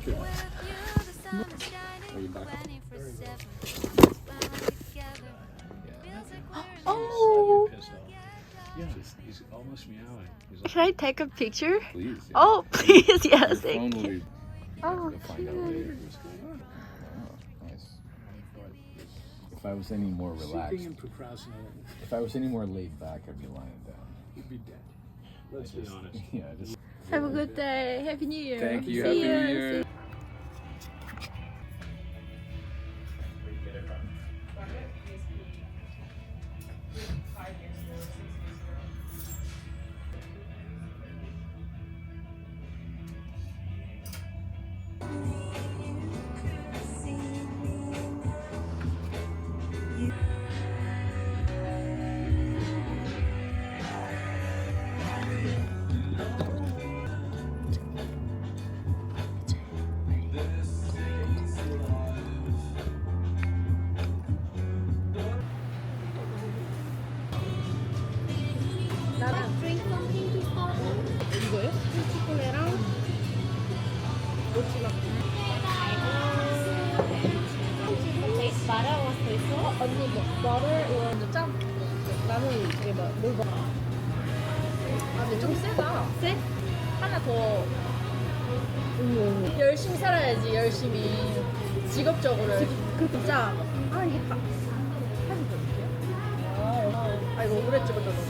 check it. Are you back? Oh, Yeah, he's, he's almost meowing. He's like, should I take a picture? please. yeah. Oh, please, yes, Your phone thank will you. be- Oh, We'll find out later what's going on. Oh, nice. If I was any more relaxed, Sleeping and procrastinating. if I was any more laid back, I'd be lying down. You'd be dead. Let's be Just- honest. Yeah, just. Have a good day. Happy New Year. Thank you. See Happy ya. New Year. Drink something to start with. 이거요? 초콜릿랑 모찌랑 베이스 마라와 있어? 언니 뭐 짬. 나는 이게 뭐뭘 봐. 아 근데 좀 세다. 세? 하나 더. 열심히 살아야지 열심히 직업적으로 그렇게 짜. 아 이게 다. 사진 볼게요. 아, 아 이거 오래 찍었다 너.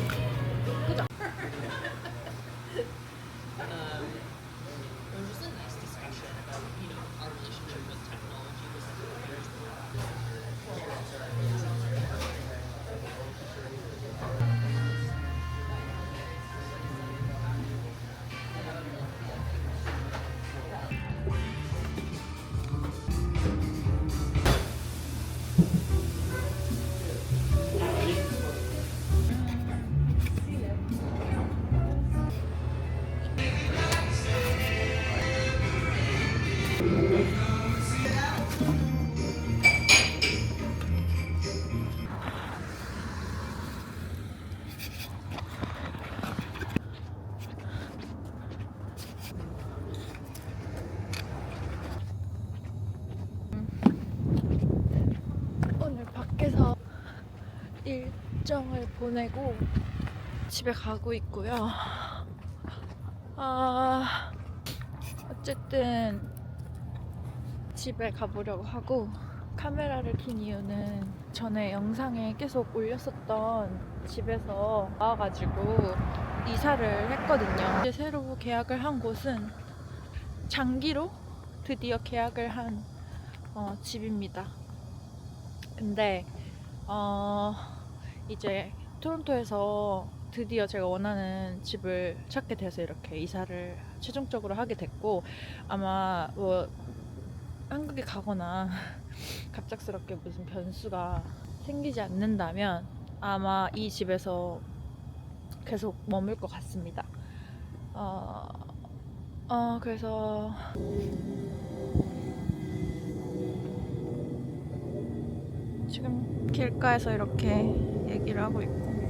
일정을 보내고 집에 가고 있고요. 아, 어쨌든 집에 가보려고 하고 카메라를 킨 이유는 전에 영상에 계속 올렸었던 집에서 나와가지고 이사를 했거든요. 이제 새로 계약을 한 곳은 장기로 드디어 계약을 한 어, 집입니다. 근데 어 이제 토론토에서 드디어 제가 원하는 집을 찾게 돼서 이렇게 이사를 최종적으로 하게 됐고 아마 뭐 한국에 가거나 갑작스럽게 무슨 변수가 생기지 않는다면 아마 이 집에서 계속 머물 것 같습니다. 어, 어 그래서 지금 길가에서 이렇게 얘기를 하고 있고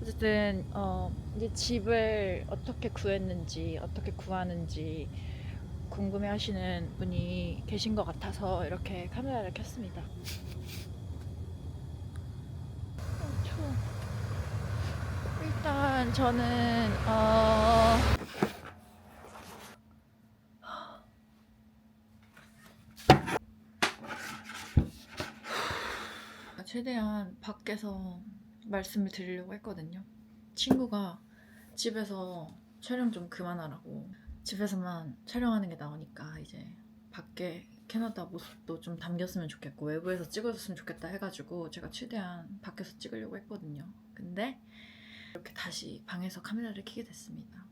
어쨌든 어 이제 집을 어떻게 구했는지 어떻게 구하는지 궁금해하시는 분이 계신 것 같아서 이렇게 카메라를 켰습니다. 어. 일단 저는 어 최대한 밖에서 말씀을 드리려고 했거든요. 친구가 집에서 촬영 좀 그만하라고 집에서만 촬영하는 게 나오니까 이제 밖에 캐나다 모습도 좀 담겼으면 좋겠고 외부에서 찍어줬으면 좋겠다 해가지고 제가 최대한 밖에서 찍으려고 했거든요. 근데 이렇게 다시 방에서 카메라를 켜게 됐습니다.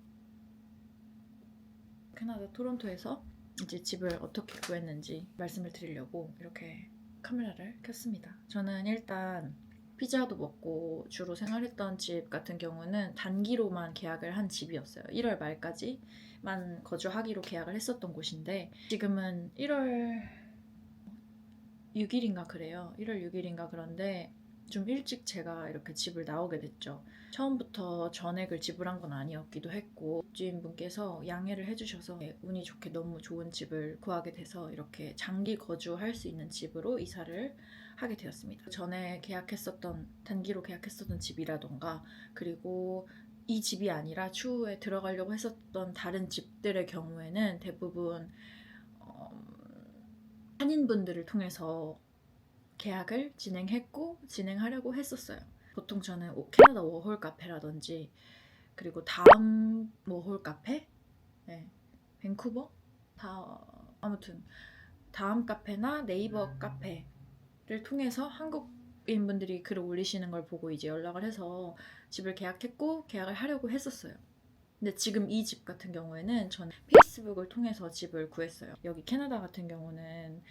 캐나다 토론토에서 이제 집을 어떻게 구했는지 말씀을 드리려고 이렇게 카메라를 켰습니다. 저는 일단 피자도 먹고 주로 생활했던 집 같은 경우는 단기로만 계약을 한 집이었어요. 1월 말까지만 거주하기로 계약을 했었던 곳인데 지금은 1월 6일인가 그래요. 1월 6일인가 그런데 좀 일찍 제가 이렇게 집을 나오게 됐죠. 처음부터 전액을 지불한 건 아니었기도 했고 주인분께서 양해를 해주셔서 운이 좋게 너무 좋은 집을 구하게 돼서 이렇게 장기 거주할 수 있는 집으로 이사를 하게 되었습니다. 전에 계약했었던 단기로 계약했었던 집이라던가 그리고 이 집이 아니라 추후에 들어가려고 했었던 다른 집들의 경우에는 대부분 어, 한인분들을 통해서 계약을 진행했고 진행하려고 했었어요. 보통 저는 오- 캐나다 워홀 카페라든지 그리고 다음 워홀 카페, 네, 밴쿠버, 다 아무튼 다음 카페나 네이버 카페를 통해서 한국인 분들이 글을 올리시는 걸 보고 이제 연락을 해서 집을 계약했고 계약을 하려고 했었어요. 근데 지금 이 집 같은 경우에는 저는 페이스북을 통해서 집을 구했어요. 여기 캐나다 같은 경우는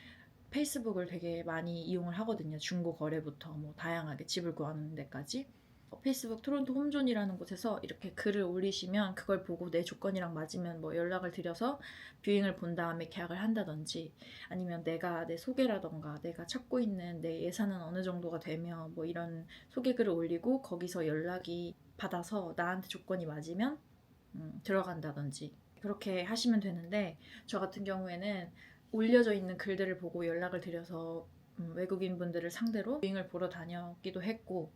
페이스북을 되게 많이 이용을 하거든요. 중고 거래부터 뭐 다양하게 집을 구하는 데까지. 어, 페이스북 토론토 홈존이라는 곳에서 이렇게 글을 올리시면 그걸 보고 내 조건이랑 맞으면 뭐 연락을 드려서 뷰잉을 본 다음에 계약을 한다든지 아니면 내가 내 소개라던가 내가 찾고 있는 내 예산은 어느 정도가 되며 뭐 이런 소개 글을 올리고 거기서 연락이 받아서 나한테 조건이 맞으면 음, 들어간다든지 그렇게 하시면 되는데 저 같은 경우에는 올려져 있는 글들을 보고 연락을 드려서 음, 외국인 분들을 상대로 빙을 보러 다녔기도 했고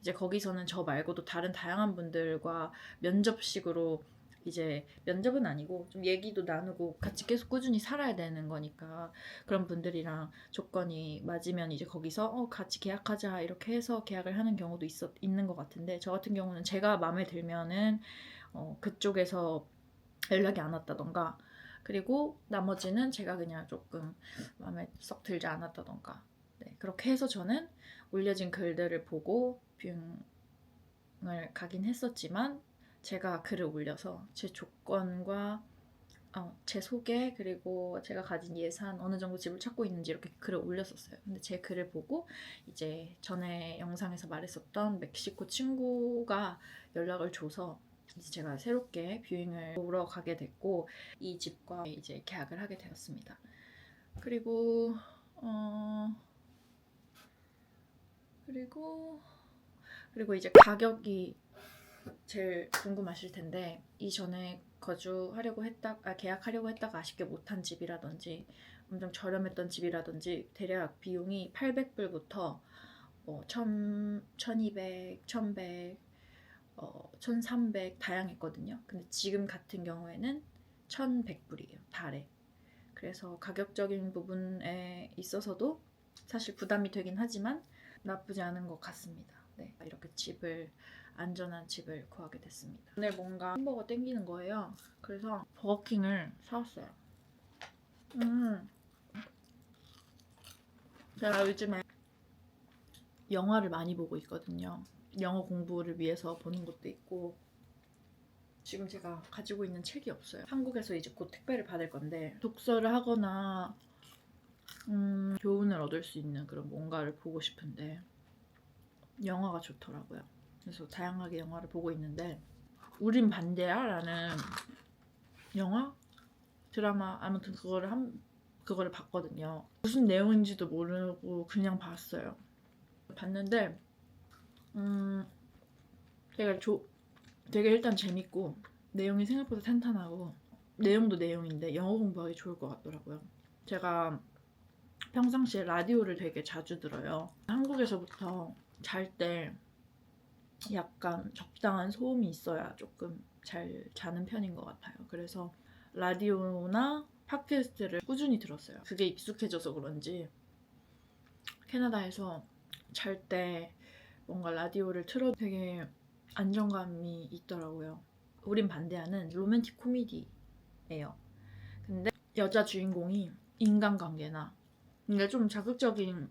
이제 거기서는 저 말고도 다른 다양한 분들과 면접식으로 이제 면접은 아니고 좀 얘기도 나누고 같이 계속 꾸준히 살아야 되는 거니까 그런 분들이랑 조건이 맞으면 이제 거기서 어 같이 계약하자. 이렇게 해서 계약을 하는 경우도 있었 있는 것 같은데 저 같은 경우는 제가 마음에 들면은 어 그쪽에서 연락이 안 왔다던가 그리고 나머지는 제가 그냥 조금 마음에 썩 들지 않았다던가 네, 그렇게 해서 저는 올려진 글들을 보고 뷰잉을 가긴 했었지만 제가 글을 올려서 제 조건과 어, 제 소개 그리고 제가 가진 예산 어느 정도 집을 찾고 있는지 이렇게 글을 올렸었어요. 근데 제 글을 보고 이제 전에 영상에서 말했었던 멕시코 친구가 연락을 줘서 이제 제가 새롭게 뷰잉을 보러 가게 됐고 이 집과 이제 계약을 하게 되었습니다. 그리고 어 그리고 그리고 이제 가격이 제일 궁금하실 텐데 이전에 거주하려고 했다 아, 계약하려고 했다가 아쉽게 못한 집이라든지 엄청 저렴했던 집이라든지 대략 비용이 800불부터 뭐 1000, 1200, 1100, 어, 1300 다양했거든요. 근데 지금 같은 경우에는 1100불이에요. 달에. 그래서 가격적인 부분에 있어서도 사실 부담이 되긴 하지만 나쁘지 않은 것 같습니다. 네, 이렇게 집을 안전한 집을 구하게 됐습니다. 오늘 뭔가 햄버거 땡기는 거예요. 그래서 버거킹을 사왔어요. 음, 제가 요즘에 영화를 많이 보고 있거든요. 영어 공부를 위해서 보는 것도 있고 지금 제가 가지고 있는 책이 없어요. 한국에서 이제 곧 택배를 받을 건데 독서를 하거나 음, 교훈을 얻을 수 있는 그런 뭔가를 보고 싶은데 영화가 좋더라고요. 그래서 다양하게 영화를 보고 있는데 우린 반대야라는 영화 드라마 아무튼 그거를 한 그거를 봤거든요. 무슨 내용인지도 모르고 그냥 봤어요. 봤는데 음 되게 조, 되게 일단 재밌고 내용이 생각보다 탄탄하고 내용도 내용인데 영어 공부하기 좋을 것 같더라고요. 제가 평상시에 라디오를 되게 자주 들어요. 한국에서부터 잘 때 약간 적당한 소음이 있어야 조금 잘 자는 편인 것 같아요. 그래서 라디오나 팟캐스트를 꾸준히 들었어요. 그게 익숙해져서 그런지 캐나다에서 잘 때 뭔가 라디오를 틀어 되게 안정감이 있더라고요. 우린 반대하는 로맨틱 코미디예요. 근데 여자 주인공이 인간관계나 근데 좀 자극적인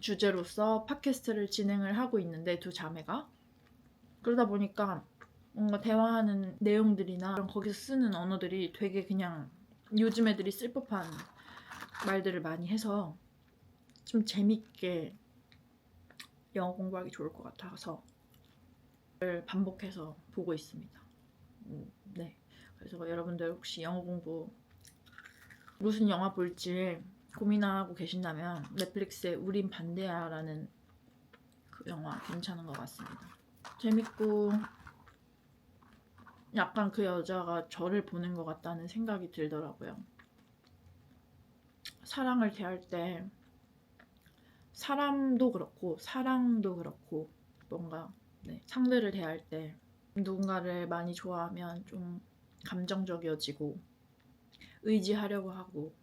주제로서 팟캐스트를 진행을 하고 있는데 두 자매가 그러다 보니까 뭔가 대화하는 내용들이나 거기서 쓰는 언어들이 되게 그냥 요즘 애들이 쓸 법한 말들을 많이 해서 좀 재밌게 영어 공부하기 좋을 것 같아서 반복해서 보고 있습니다. 음, 네. 그래서 여러분들 혹시 영어 공부 무슨 영화 볼지 고민하고 계신다면 넷플릭스에 우린 반대야라는 그 영화 괜찮은 것 같습니다. 재밌고 약간 그 여자가 저를 보는 것 같다는 생각이 들더라고요. 사랑을 대할 때 사람도 그렇고 사랑도 그렇고 뭔가 네, 상대를 대할 때 누군가를 많이 좋아하면 좀 감정적이어지고 의지하려고 하고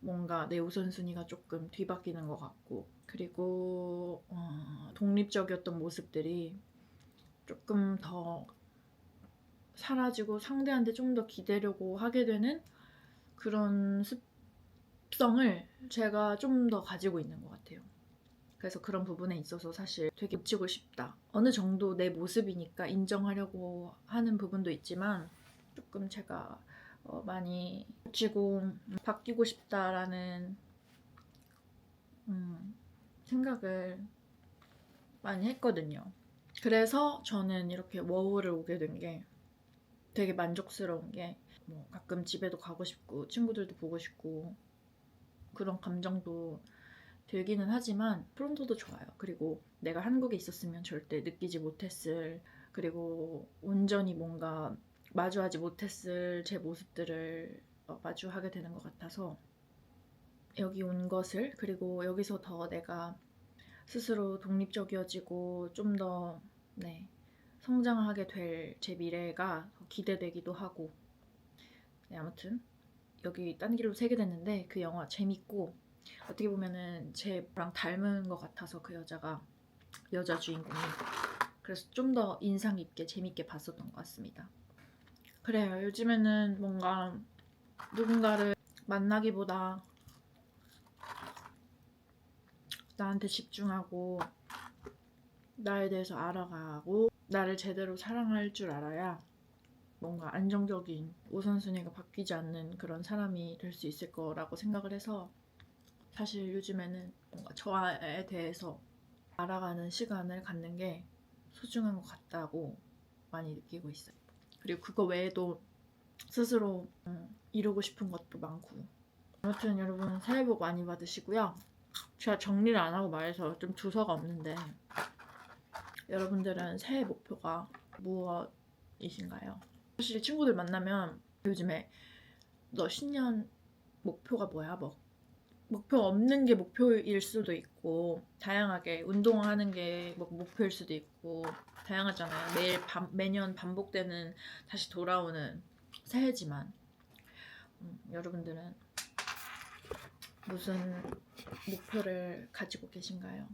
뭔가 내 우선순위가 조금 뒤바뀌는 것 같고 그리고 어, 독립적이었던 모습들이 조금 더 사라지고 상대한테 좀 더 기대려고 하게 되는 그런 습성을 제가 좀 더 가지고 있는 것 같아요. 그래서 그런 부분에 있어서 사실 되게 고치고 싶다. 어느 정도 내 모습이니까 인정하려고 하는 부분도 있지만 조금 제가 어, 많이 고치고 음, 바뀌고 싶다라는 음, 생각을 많이 했거든요. 그래서 저는 이렇게 워홀을 오게 된 게 되게 만족스러운 게 뭐 가끔 집에도 가고 싶고 친구들도 보고 싶고 그런 감정도 들기는 하지만 토론토도 좋아요. 그리고 내가 한국에 있었으면 절대 느끼지 못했을 그리고 온전히 뭔가 마주하지 못했을 제 모습들을 어, 마주하게 되는 것 같아서 여기 온 것을 그리고 여기서 더 내가 스스로 독립적이어지고 좀더 네, 성장하게 될 제 미래가 더 기대되기도 하고 네, 아무튼 여기 딴 길로 새게 됐는데 그 영화 재밌고 어떻게 보면은 제랑 닮은 것 같아서 그 여자가 여자 주인공이 그래서 좀 더 인상 깊게 재밌게 봤었던 것 같습니다. 그래요. 요즘에는 뭔가 누군가를 만나기보다 나한테 집중하고 나에 대해서 알아가고 나를 제대로 사랑할 줄 알아야 뭔가 안정적인 우선순위가 바뀌지 않는 그런 사람이 될 수 있을 거라고 생각을 해서 사실 요즘에는 뭔가 저에 대해서 알아가는 시간을 갖는 게 소중한 것 같다고 많이 느끼고 있어요. 그리고 그거 외에도 스스로 음, 이루고 싶은 것도 많고 아무튼 여러분 새해 복 많이 받으시고요. 제가 정리를 안 하고 말해서 좀 주서가 없는데 여러분들은 새해 목표가 무엇이신가요? 사실 친구들 만나면 요즘에 너 신년 목표가 뭐야? 뭐 목표 없는 게 목표일 수도 있고 다양하게 운동하는 게 뭐 목표일 수도 있고 다양하잖아요. 매일 반, 매년 반복되는 다시 돌아오는 새해지만 음, 여러분들은 무슨 목표를 가지고 계신가요?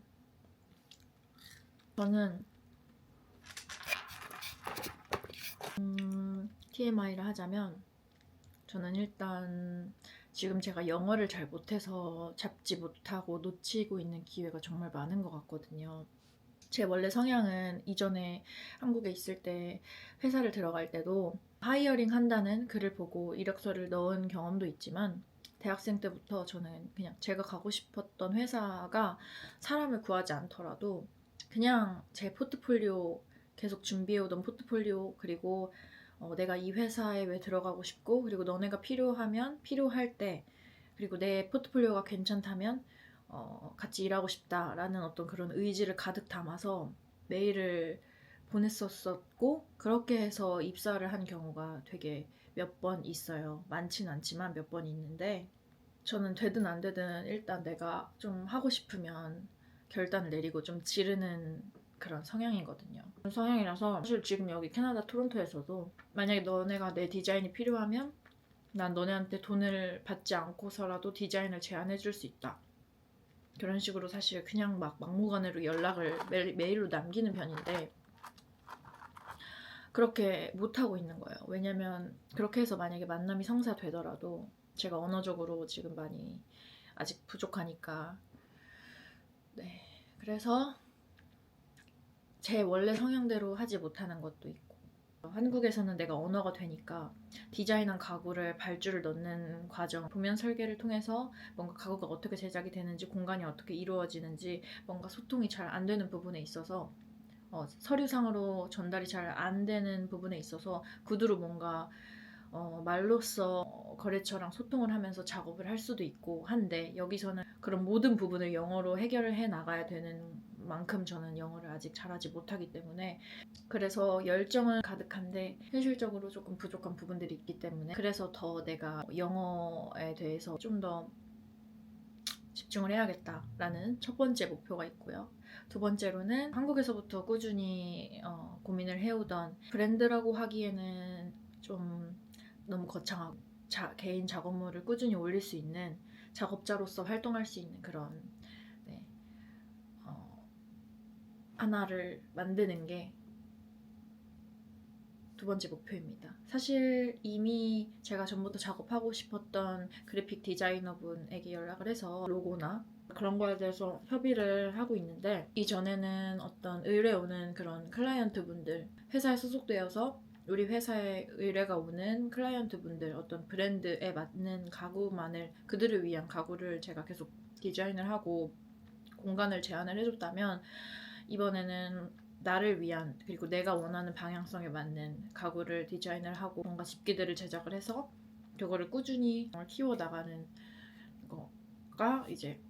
저는 음, TMI를 하자면 저는 일단 지금 제가 영어를 잘 못해서 잡지 못하고 놓치고 있는 기회가 정말 많은 것 같거든요. 제 원래 성향은 이전에 한국에 있을 때 회사를 들어갈 때도 하이어링 한다는 글을 보고 이력서를 넣은 경험도 있지만 대학생 때부터 저는 그냥 제가 가고 싶었던 회사가 사람을 구하지 않더라도 그냥 제 포트폴리오 계속 준비해오던 포트폴리오 그리고 어, 내가 이 회사에 왜 들어가고 싶고 그리고 너네가 필요하면 필요할 때 그리고 내 포트폴리오가 괜찮다면 어, 같이 일하고 싶다라는 어떤 그런 의지를 가득 담아서 메일을 보냈었었고 그렇게 해서 입사를 한 경우가 되게 몇 번 있어요. 많진 않지만 몇 번 있는데 저는 되든 안 되든 일단 내가 좀 하고 싶으면 결단을 내리고 좀 지르는 그런 성향이거든요. 그런 성향이라서 사실 지금 여기 캐나다 토론토에서도 만약에 너네가 내 디자인이 필요하면 난 너네한테 돈을 받지 않고서라도 디자인을 제안해 줄 수 있다. 그런 식으로 사실 그냥 막 막무가내로 연락을 메, 메일로 남기는 편인데 그렇게 못하고 있는 거예요. 왜냐면 그렇게 해서 만약에 만남이 성사되더라도 제가 언어적으로 지금 많이 아직 부족하니까 네 그래서 제 원래 성향대로 하지 못하는 것도 있고. 한국에서는 내가 언어가 되니까 디자인한 가구를 발주를 넣는 과정 도면 설계를 통해서 뭔가 가구가 어떻게 제작이 되는지 공간이 어떻게 이루어지는지 뭔가 소통이 잘 안 되는 부분에 있어서 어, 서류상으로 전달이 잘 안 되는 부분에 있어서 구두로 뭔가 어, 말로써 거래처랑 소통을 하면서 작업을 할 수도 있고 한데 여기서는 그런 모든 부분을 영어로 해결을 해 나가야 되는 만큼 저는 영어를 아직 잘하지 못하기 때문에 그래서 열정은 가득한데 현실적으로 조금 부족한 부분들이 있기 때문에 그래서 더 내가 영어에 대해서 좀 더 집중을 해야겠다라는 첫 번째 목표가 있고요. 두 번째로는 한국에서부터 꾸준히 어, 고민을 해오던 브랜드라고 하기에는 좀 너무 거창하고 자, 개인 작업물을 꾸준히 올릴 수 있는 작업자로서 활동할 수 있는 그런 네, 어, 하나를 만드는 게 두 번째 목표입니다. 사실 이미 제가 전부터 작업하고 싶었던 그래픽 디자이너분에게 연락을 해서 로고나 그런 거에 대해서 협의를 하고 있는데 이전에는 어떤 의뢰 오는 그런 클라이언트 분들 회사에 소속되어서 우리 회사에 의뢰가 오는 클라이언트 분들 어떤 브랜드에 맞는 가구만을 그들을 위한 가구를 제가 계속 디자인을 하고 공간을 제안을 해줬다면 이번에는 나를 위한 그리고 내가 원하는 방향성에 맞는 가구를 디자인을 하고 뭔가 집기들을 제작을 해서 그거를 꾸준히 키워 나가는 거가 이제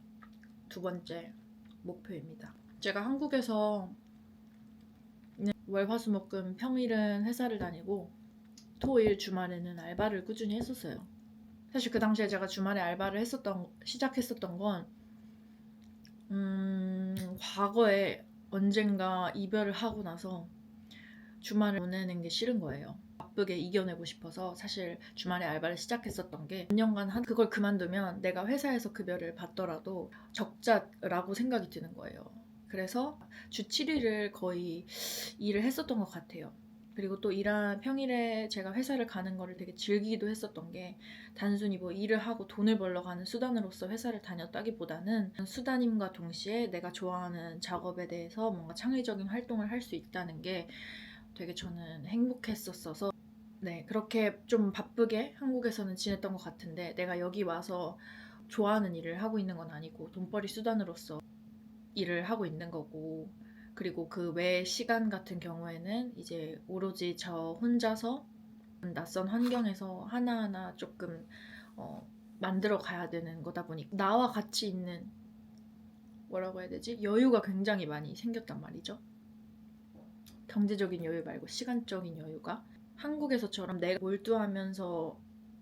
두 번째 목표입니다. 제가 한국에서 월화수목금 평일은 회사를 다니고 토일 주말에는 알바를 꾸준히 했었어요. 사실 그 당시에 제가 주말에 알바를 했었던 시작했었던 건 음, 과거에 언젠가 이별을 하고 나서 주말을 보내는 게 싫은 거예요. 바쁘게 이겨내고 싶어서 사실 주말에 알바를 시작했었던 게몇 년간 한 그걸 그만두면 내가 회사에서 급여를 받더라도 적자라고 생각이 드는 거예요. 그래서 주 7일을 거의 일을 했었던 것 같아요. 그리고 또 일한 평일에 제가 회사를 가는 거를 되게 즐기기도 했었던 게 단순히 뭐 일을 하고 돈을 벌러 가는 수단으로서 회사를 다녔다기보다는 수단임과 동시에 내가 좋아하는 작업에 대해서 뭔가 창의적인 활동을 할 수 있다는 게 되게 저는 행복했었어서 네 그렇게 좀 바쁘게 한국에서는 지냈던 것 같은데 내가 여기 와서 좋아하는 일을 하고 있는 건 아니고 돈벌이 수단으로서 일을 하고 있는 거고 그리고 그 외 시간 같은 경우에는 이제 오로지 저 혼자서 낯선 환경에서 하나하나 조금 어, 만들어 가야 되는 거다 보니 나와 같이 있는 뭐라고 해야 되지 여유가 굉장히 많이 생겼단 말이죠. 경제적인 여유 말고 시간적인 여유가 한국에서처럼 내가 몰두하면서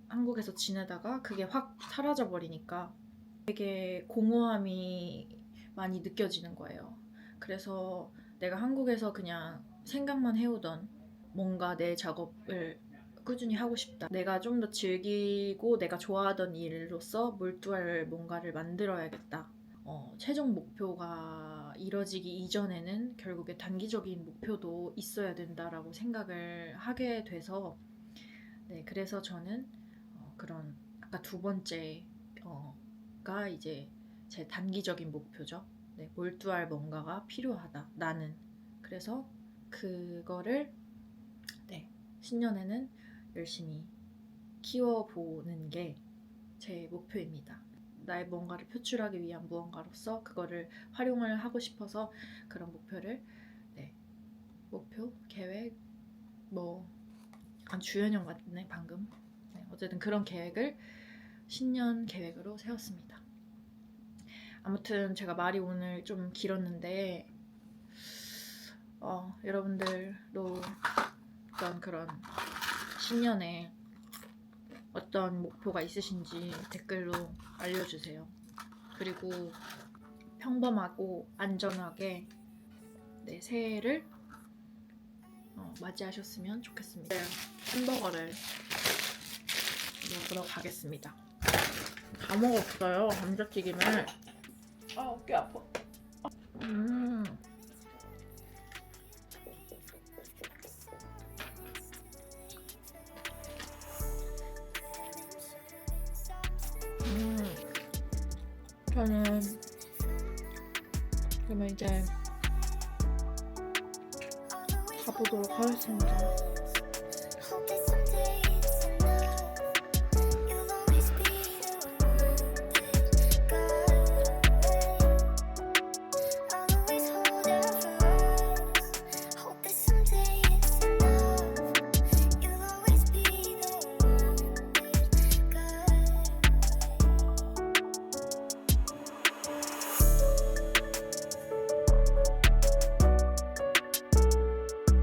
한국에서 지내다가 그게 확 사라져 버리니까 되게 공허함이 많이 느껴지는 거예요. 그래서 내가 한국에서 그냥 생각만 해오던 뭔가 내 작업을 꾸준히 하고 싶다. 내가 좀 더 즐기고 내가 좋아하던 일로서 몰두할 뭔가를 만들어야겠다. 어, 최종 목표가 이뤄지기 이전에는 결국에 단기적인 목표도 있어야 된다라고 생각을 하게 돼서 네, 그래서 저는 어, 그런 아까 두 번째가 이제 제 단기적인 목표죠. 네, 몰두할 뭔가가 필요하다. 나는 그래서 그거를 네, 신년에는 열심히 키워보는 게 제 목표입니다. 나의 뭔가를 표출하기 위한 무언가로서 그거를 활용을 하고 싶어서 그런 목표를 네, 목표, 계획, 뭐 주연형 같네 방금. 네, 어쨌든 그런 계획을 신년 계획으로 세웠습니다. 아무튼 제가 말이 오늘 좀 길었는데 어, 여러분들도 어떤 그런 신년에 어떤 목표가 있으신지 댓글로 알려주세요. 그리고 평범하고 안전하게 네, 새해를 어, 맞이하셨으면 좋겠습니다. 햄버거를 먹으러 가겠습니다. 다 먹었어요 감자튀김을. 아 어깨 아파. 음. 음. 저는 그러면 이제 가보도록 하겠습니다.